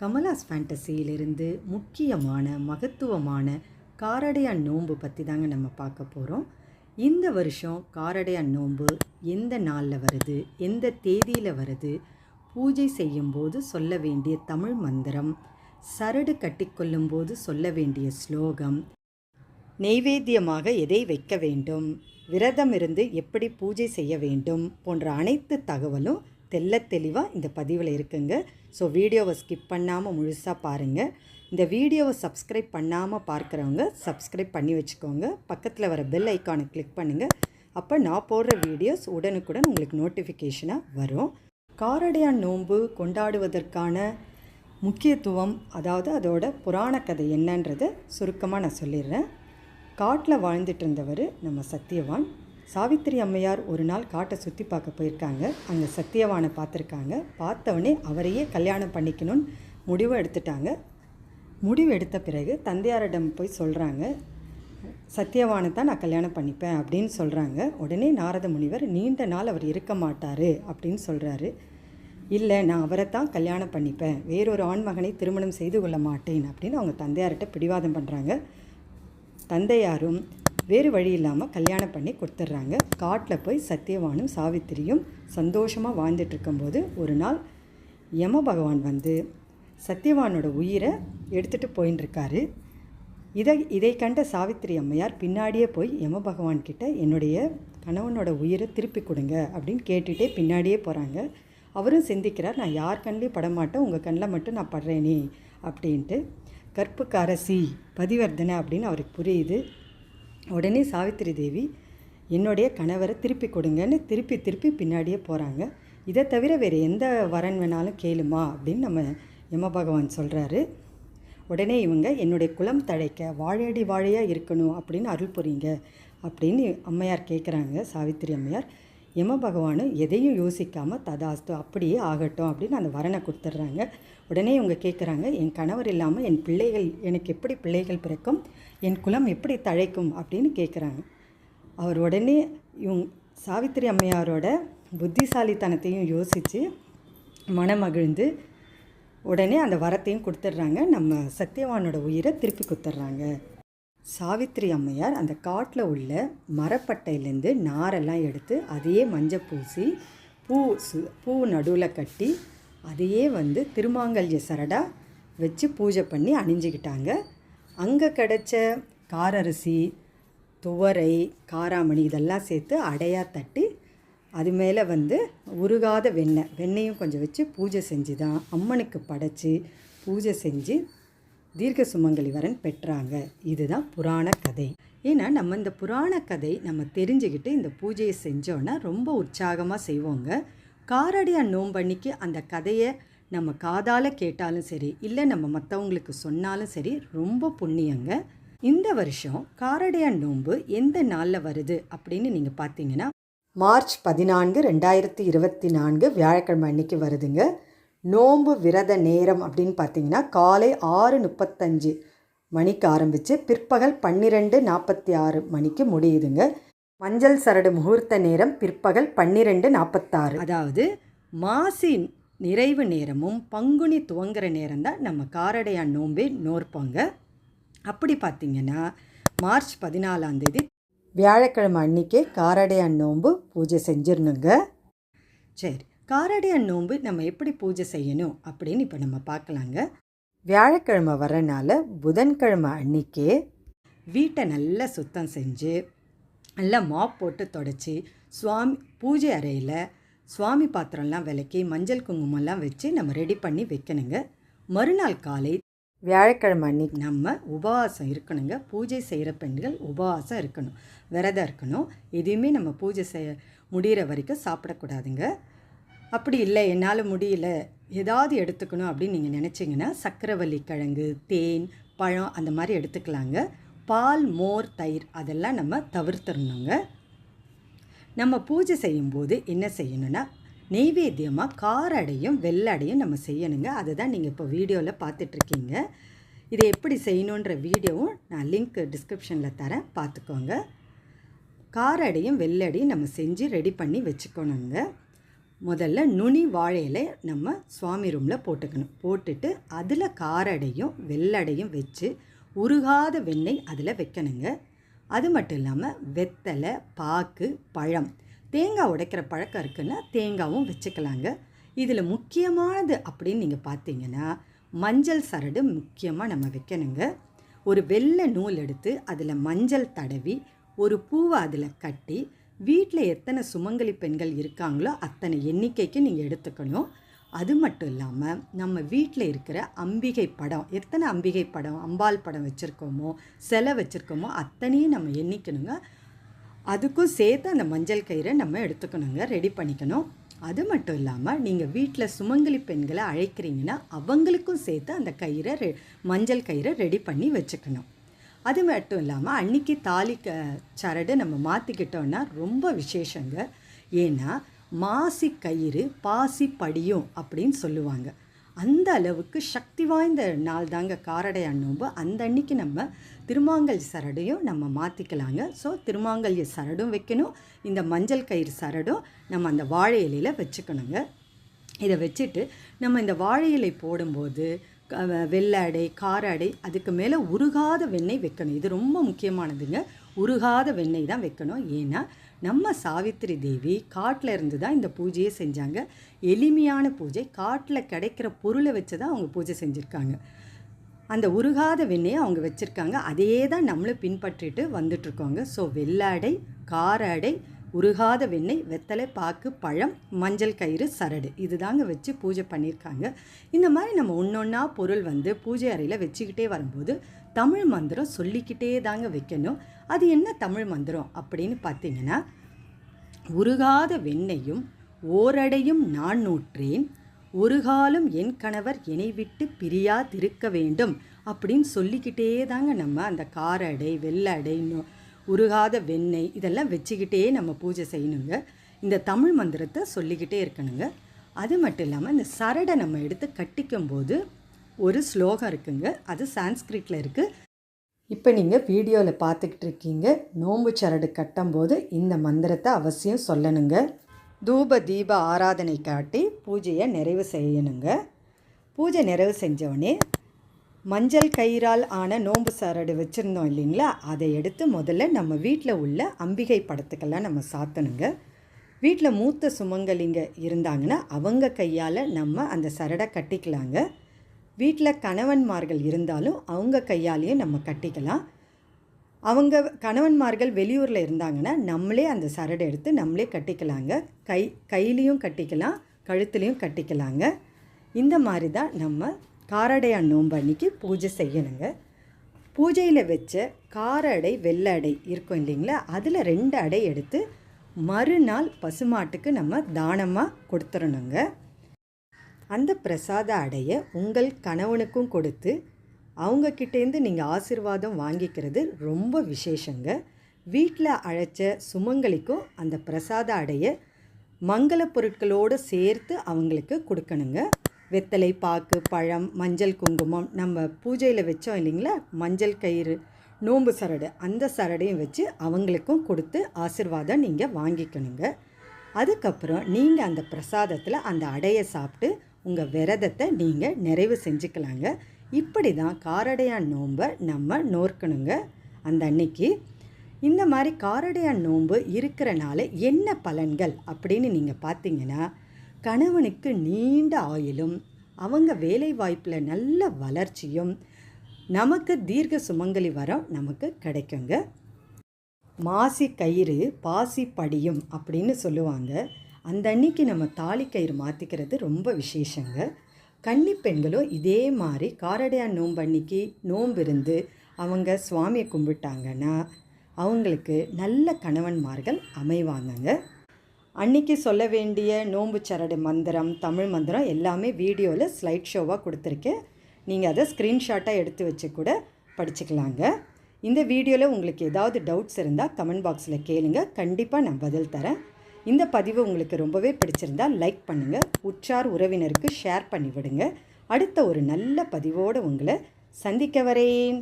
கமலாஸ் ஃபேண்டசியிலிருந்து முக்கியமான மகத்துவமான காரடையான் நோன்பு பற்றி தாங்க நம்ம பார்க்க போகிறோம் இந்த வருஷம் காரடையான் நோன்பு எந்த நாளில் வருது எந்த தேதியில் வருது பூஜை செய்யும்போது சொல்ல வேண்டிய தமிழ் மந்திரம் சரடு கட்டிக்கொள்ளும்போது சொல்ல வேண்டிய ஸ்லோகம் நெய்வேத்தியமாக எதை வைக்க வேண்டும்? விரதம் இருந்து எப்படி பூஜை செய்ய வேண்டும்? போன்ற அனைத்து தகவலும் தெல்ல தெளிவாக இந்த பதிவில் இருக்குங்க. ஸோ வீடியோவை ஸ்கிப் பண்ணாமல் முழுசாக பாருங்கள் இந்த வீடியோவை சப்ஸ்கிரைப் பண்ணாமல் பார்க்குறவங்க சப்ஸ்கிரைப் பண்ணி வச்சுக்கோங்க. பக்கத்தில் வர பெல் ஐக்கானை கிளிக் பண்ணுங்கள் அப்போ நான் போடுற வீடியோஸ் உடனுக்குடன் உங்களுக்கு நோட்டிஃபிகேஷனாக வரும். காரடையான் நோன்பு கொண்டாடுவதற்கான முக்கியத்துவம் அதாவது அதோட புராண கதை என்னன்றதை சுருக்கமாக நான் சொல்லிடுறேன். காட்டில் வாழ்ந்துட்டு இருந்தவர் நம்ம சத்தியவான். சாவித்திரி அம்மையார் ஒரு நாள் காட்டை சுற்றி பார்க்க போயிருக்காங்க. அங்கே சத்தியவானை பார்த்துருக்காங்க. பார்த்தவொடனே அவரையே கல்யாணம் பண்ணிக்கணும்னு முடிவு எடுத்துட்டாங்க. முடிவு எடுத்த பிறகு தந்தையாரிடம் போய் சொல்கிறாங்க சத்தியவானை தான் நான் கல்யாணம் பண்ணிப்பேன் அப்படின்னு சொல்கிறாங்க உடனே நாரத முனிவர் நீண்ட நாள் அவர் இருக்க மாட்டார் அப்படின்னு சொல்கிறாரு இல்லை நான் அவரை தான் கல்யாணம் பண்ணிப்பேன். வேறொரு ஆண்மகனை திருமணம் செய்து கொள்ள மாட்டேன் அப்படின்னு அவங்க தந்தையார்கிட்ட பிடிவாதம் பண்ணுறாங்க தந்தையாரும் வேறு வழி இல்லாமல் கல்யாணம் பண்ணி கொடுத்துட்றாங்க காட்டில் போய் சத்தியவானும் சாவித்திரியும் சந்தோஷமாக வாழ்ந்துட்டுருக்கும்போது ஒரு நாள் யம பகவான் வந்து சத்தியவானோட உயிரை எடுத்துகிட்டு போயின்னு இதை இதை கண்ட சாவித்திரி அம்மையார் பின்னாடியே போய் யம பகவான் கிட்ட என்னுடைய கணவனோட உயிரை திருப்பி கொடுங்க அப்படின்னு கேட்டுகிட்டே பின்னாடியே போகிறாங்க அவரும் சிந்திக்கிறார் நான் யார் கண்லேயும் படமாட்டேன் உங்கள் கண்ணில் மட்டும் நான் படுறேனே அப்படின்ட்டு கற்புக்கு அரசி பதிவர்தனை அப்படின்னு அவருக்கு புரியுது. உடனே சாவித்திரி தேவி என்னுடைய கணவரை திருப்பி கொடுங்கன்னு திருப்பி திருப்பி பின்னாடியே போகிறாங்க இதை தவிர வேறு எந்த வரன் வேணாலும் கேளுமா அப்படின்னு நம்ம யம பகவான் சொல்கிறாரு உடனே இவங்க என்னுடைய குலம் தழைக்க வாழையடி வாழையாக இருக்கணும் அப்படின்னு அருள் புரியுங்க அப்படின்னு அம்மையார் கேட்குறாங்க சாவித்திரி அம்மையார். யம பகவானும் எதையும் யோசிக்காமல் ததாஸ்து அப்படியே ஆகட்டும் அப்படின்னு அந்த வரனை கொடுத்துட்றாங்க. உடனே இவங்க கேட்குறாங்க என் கணவர் இல்லாமல் என் பிள்ளைகள் எனக்கு எப்படி பிள்ளைகள் பிறக்கும்? என் குலம் எப்படி தழைக்கும்? அப்படின்னு கேட்குறாங்க அவர் உடனே இவங்க சாவித்திரி அம்மையாரோட புத்திசாலித்தனத்தையும் யோசித்து மனமகிழ்ந்து உடனே அந்த வரத்தையும் கொடுத்துட்றாங்க. நம்ம சத்யவானோட உயிரை திருப்பி கொடுத்துட்றாங்க. சாவித்திரி அம்மையார் அந்த காட்டில் உள்ள மரப்பட்டையிலேருந்து நாரெல்லாம் எடுத்து அதையே மஞ்சள் பூசி பூ சு பூ நடுவில் கட்டி அதையே வந்து திருமாங்கல்ய சரடா வச்சு பூஜை பண்ணி அணிஞ்சிக்கிட்டாங்க. அங்கே கிடச்ச காரரிசி துவரை காராமணி இதெல்லாம் சேர்த்து அடையாக தட்டி அது மேலே வந்து உருகாத வெண்ணெய் வெண்ணெயும் கொஞ்சம் வச்சு பூஜை செஞ்சு தான் அம்மனுக்கு படைச்சி பூஜை செஞ்சு தீர்க்க சுமங்கலி வரன் பெற்றாங்க. இதுதான் புராண கதை. ஏன்னா நம்ம இந்த புராண கதை நம்ம தெரிஞ்சுக்கிட்டு இந்த பூஜையை செஞ்சோன்னா ரொம்ப உற்சாகமாக செய்வோங்க. காரடியான் நோம்பன்னிக்கு அந்த கதையை நம்ம காதால் கேட்டாலும் சரி இல்லை நம்ம மற்றவங்களுக்கு சொன்னாலும் சரி ரொம்ப புண்ணியங்க. இந்த வருஷம் காரடையான் நோன்பு எந்த நாளில் வருது அப்படின்னு நீங்கள் பார்த்தீங்கன்னா மார்ச் பதினான்கு ரெண்டாயிரத்தி இருபத்தி நான்கு வியாழக்கிழமை அன்னைக்கு வருதுங்க. நோன்பு விரத நேரம் அப்படின்னு பார்த்தீங்கன்னா காலை ஆறு முப்பத்தஞ்சு மணிக்கு ஆரம்பித்து பிற்பகல் பன்னிரெண்டு நாற்பத்தி ஆறு மணிக்கு முடியுதுங்க. மஞ்சள் சரடு முகூர்த்த நேரம் பிற்பகல் பன்னிரெண்டு நாற்பத்தாறு அதாவது மாசி நிறைவு நேரமும் பங்குனி துவங்குற நேரம் தான் நம்ம காரடையான் நோன்பே நோற்போங்க அப்படி பார்த்தீங்கன்னா மார்ச் பதினாலாம் தேதி வியாழக்கிழமை அன்னைக்கே காரடையான் நோன்பு பூஜை செஞ்சிடணுங்க சரி காரடையான் நோன்பு நம்ம எப்படி பூஜை செய்யணும் அப்படின்னு இப்போ நம்ம பார்க்கலாங்க வியாழக்கிழமை வரனால புதன்கிழமை அன்னைக்கே வீட்டை நல்லா சுத்தம் செஞ்சு நல்லா மாப் போட்டு தொடச்சி சுவாமி பூஜை அறையில் சுவாமி பாத்திரம்லாம் விளக்கி மஞ்சள் குங்குமம்லாம் வச்சு நம்ம ரெடி பண்ணி வைக்கணுங்க. மறுநாள் காலை வியாழக்கிழமை அன்னைக்கு நம்ம உபவாசம் இருக்கணுங்க. பூஜை செய்கிற பெண்கள் உபவாசம் இருக்கணும். விரதம் இருக்கணும். எதையுமே நம்ம பூஜை செய்ய முடிகிற வரைக்கும் சாப்பிடக்கூடாதுங்க. அப்படி இல்லை என்னால் முடியல ஏதாவது எடுத்துக்கணும் அப்படின்னு நீங்கள் நினச்சிங்கன்னா சக்கரவள்ளி கிழங்கு தேன் பழம் அந்த மாதிரி எடுத்துக்கலாங்க. பால் மோர் தயிர் அதெல்லாம் நம்ம தவிர்த்துடணுங்க. நம்ம பூஜை செய்யும்போது என்ன செய்யணும்னா நெய்வேத்தியமாக காரடையும் வெள்ளடையும் நம்ம செய்யணுங்க. அதை தான் நீங்கள் இப்போ வீடியோவில் பார்த்துட்ருக்கீங்க. இதை எப்படி செய்யணுன்ற வீடியோவும் நான் லிங்க் டிஸ்கிரிப்ஷனில் தரேன். பார்த்துக்கோங்க. காரடையும் வெள்ளடையும் நம்ம செஞ்சு ரெடி பண்ணி வச்சுக்கணுங்க. முதல்ல நுனி வாழையில நம்ம சுவாமி ரூமில் போட்டுக்கணும். போட்டுட்டு அதில் காரடையும் வெள்ளடையும் வச்சு உருகாத வெண்ணெய் அதில் வைக்கணுங்க. அது மட்டும் இல்லாமல் வெத்தலை பாக்கு பழம். தேங்காய் உடைக்கிற பழக்கம் இருக்குன்னா தேங்காவும் வச்சுக்கலாங்க. இதில் முக்கியமானது அப்படின்னு நீங்கள் பார்த்தீங்கன்னா மஞ்சள் சரடு முக்கியமாக நம்ம வைக்கணுங்க. ஒரு வெள்ளை நூல் எடுத்து அதில் மஞ்சள் தடவி ஒரு பூவை அதில் கட்டி வீட்டில் எத்தனை சுமங்கலி பெண்கள் இருக்காங்களோ அத்தனை எண்ணிக்கைக்கு நீங்கள் எடுத்துக்கணும். அது மட்டும் இல்லாமல் நம்ம வீட்டில் இருக்கிற அம்பிகை படம் எத்தனை அம்பிகை படம் அம்பாள் படம் வச்சுருக்கோமோ சிலை வச்சுருக்கோமோ அத்தனையும் நம்ம எண்ணிக்கணுங்க. அதுக்கும் சேர்த்து அந்த மஞ்சள் கயிறை நம்ம எடுத்துக்கணுங்க ரெடி பண்ணிக்கணும். அது மட்டும் இல்லாமல் நீங்கள் வீட்டில் சுமங்கலி பெண்களை அழைக்கிறீங்கன்னா அவங்களுக்கும் சேர்த்து அந்த கயிறை ரெ மஞ்சள் கயிறை ரெடி பண்ணி வச்சுக்கணும். அது மட்டும் இல்லாமல் அன்னைக்கு தாலி க சரடு நம்ம மாற்றிக்கிட்டோன்னா ரொம்ப விசேஷங்க. ஏன்னா மாசி கயிறு பாசி படியும் அப்படின்னு சொல்லுவாங்க. அந்த அளவுக்கு சக்தி வாய்ந்த நாள் தாங்க காரடையான் நோன்பு அந்த அன்னைக்கு நம்ம திருமாங்கல் சரடையும் நம்ம மாற்றிக்கலாங்க ஸோ திருமாங்கல்ய சரடும் வைக்கணும். இந்த மஞ்சள் கயிறு சரடும் நம்ம அந்த வாழை இலையில் வச்சுக்கணுங்க. இதை வச்சுட்டு நம்ம இந்த வாழை இலை போடும்போது வெள்ளடை வெள்ளை அடை அதுக்கு மேலே உருகாத வெண்ணெய் வைக்கணும். இது ரொம்ப முக்கியமானதுங்க. உருகாத வெண்ணெய் தான் வைக்கணும். ஏன்னா நம்ம சாவித்திரி தேவி காட்டில் இருந்து தான் இந்த பூஜையை செஞ்சாங்க. எளிமையான பூஜை காட்டில் கிடைக்கிற பொருளை வச்சு தான் அவங்க பூஜை செஞ்சுருக்காங்க. அந்த உருகாத வெண்ணையை அவங்க வச்சுருக்காங்க. அதையே தான் நம்மளும் பின்பற்றிட்டு வந்துட்ருக்கோங்க ஸோ வெள்ளாடை காராடை உருகாத வெண்ணெய் வெத்தலை பாக்கு பழம் மஞ்சள் கயிறு சரடு. இதுதாங்க வச்சு பூஜை பண்ணியிருக்காங்க. இந்த மாதிரி நம்ம ஒன்றொன்னா பொருள் வந்து பூஜை அறையில் வச்சுக்கிட்டே வரும்போது தமிழ் மந்திரம் சொல்லிக்கிட்டே தாங்க வைக்கணும். அது என்ன தமிழ் மந்திரம் அப்படின்னு பார்த்தீங்கன்னா உருகாத வெண்ணெயும் ஓரடையும் நான் நூற்றேன் ஒரு காலம் என் கணவர் என்னை விட்டு பிரியாதிருக்க வேண்டும் அப்படின்னு சொல்லிக்கிட்டே தாங்க நம்ம அந்த காரடை வெள்ளடை உருகாத வெண்ணெய் இதெல்லாம் வச்சுக்கிட்டே நம்ம பூஜை செய்யணுங்க. இந்த தமிழ் மந்திரத்தை சொல்லிக்கிட்டே இருக்கணுங்க. அது மட்டும் இல்லாமல் இந்த சரடை நம்ம எடுத்து கட்டிக்கும் போது ஒரு ஸ்லோகம் இருக்குங்க. அது சான்ஸ்கிரிட்டில் இருக்குது இப்போ நீங்கள் வீடியோவில் பார்த்துக்கிட்டு இருக்கீங்க. நோன்பு சரடு கட்டும்போது இந்த மந்திரத்தை அவசியம் சொல்லணுங்க. தூப தீப ஆராதனை காட்டி பூஜையை நிறைவு செய்யணுங்க. பூஜை நிறைவு செஞ்சவொடனே மஞ்சள் கயிறால் ஆன நோன்பு சரடு வச்சுருந்தோம் இல்லைங்களா? அதை எடுத்து முதல்ல நம்ம வீட்டில் உள்ள அம்பிகை படத்துக்கெல்லாம் நம்ம சாத்தணுங்க. வீட்டில் மூத்த சுமங்கலிங்க இருந்தாங்கன்னா அவங்க கையால் நம்ம அந்த சரடை கட்டிக்கலாங்க. வீட்டில் கணவன்மார்கள் இருந்தாலும் அவங்க கையாலேயும் நம்ம கட்டிக்கலாம். அவங்க கணவன்மார்கள் வெளியூரில் இருந்தாங்கன்னா நம்மளே அந்த சரடை எடுத்து நம்மளே கட்டிக்கலாங்க. கை கையிலையும் கட்டிக்கலாம் கழுத்துலேயும் கட்டிக்கலாங்க. இந்த மாதிரி தான் நம்ம காரடையான் நோன்பு அன்னைக்கு பூஜை செய்யணுங்க. பூஜையில் வச்ச கார அடை வெள்ளை அடை இருக்கும் இல்லைங்களா? அதில் ரெண்டு அடை எடுத்து மறுநாள் பசுமாட்டுக்கு நம்ம தானமாக கொடுத்துடணுங்க அந்த பிரசாத அடையை உங்கள் கணவனுக்கும் கொடுத்து அவங்க கிட்டேருந்து நீங்கள் ஆசீர்வாதம் வாங்கிக்கிறது ரொம்ப விசேஷங்க. வீட்டில் அழைச்ச சுமங்கலிக்கும் அந்த பிரசாத அடையை மங்கள பொருட்களோடு சேர்த்து அவங்களுக்கு கொடுக்கணுங்க. வெத்தலை பாக்கு பழம் மஞ்சள் குங்குமம் நம்ம பூஜையில் வச்சோம் இல்லைங்களா? மஞ்சள் கயிறு நோம்பு சரடு அந்த சரடையும் வச்சு அவங்களுக்கும் கொடுத்து ஆசீர்வாதம் நீங்கள் வாங்கிக்கணுங்க. அதுக்கப்புறம் நீங்கள் அந்த பிரசாதத்தில் அந்த அடையை சாப்பிட்டு உங்கள் விரதத்தை நீங்கள் நிறைவு செஞ்சுக்கலாங்க. இப்படி தான் காரடையான் நோன்பை நம்ம நோர்க்கணுங்க. அந்த அன்னைக்கு இந்த மாதிரி காரடையான் நோன்பு இருக்கிறனால என்ன பலன்கள் அப்படின்னு நீங்கள் பார்த்தீங்கன்னா கணவனுக்கு நீண்ட ஆயுளும் அவங்க வேலை வாய்ப்பில் நல்ல வளர்ச்சியும் நமக்கு தீர்க்க சுமங்கலி வரம் நமக்கு கிடைக்குங்க. மாசி கயிறு பாசி படியும் அப்படின்னு சொல்லுவாங்க. அந்த அன்னைக்கு நம்ம தாலி கயிறு மாற்றிக்கிறது ரொம்ப விசேஷங்க. கன்னி பெண்களும் இதே மாதிரி காரடையான் நோன்பு அன்னைக்கு நோன்பு இருந்து அவங்க சுவாமியை கும்பிட்டாங்கன்னா அவங்களுக்கு நல்ல கணவன்மார்கள் அமைவாங்கங்க. அன்னைக்கு சொல்ல வேண்டிய நோம்பு சரடு மந்திரம் தமிழ் மந்திரம் எல்லாமே வீடியோவில் ஸ்லைட் ஷோவாக கொடுத்துருக்கேன். நீங்கள் அதை ஸ்க்ரீன்ஷாட்டாக எடுத்து வச்சு கூட படிச்சுக்கலாங்க. இந்த வீடியோவில் உங்களுக்கு ஏதாவது டவுட்ஸ் இருந்தால் கமெண்ட் பாக்ஸில் கேளுங்க. கண்டிப்பாக நான் பதில் தரேன். இந்த பதிவு உங்களுக்கு ரொம்பவே பிடிச்சிருந்தா லைக் பண்ணுங்கள் உற்றார் உறவினருக்கு ஷேர் பண்ணி விடுங்க அடுத்த ஒரு நல்ல பதிவோடு உங்களை சந்திக்க வரேன்.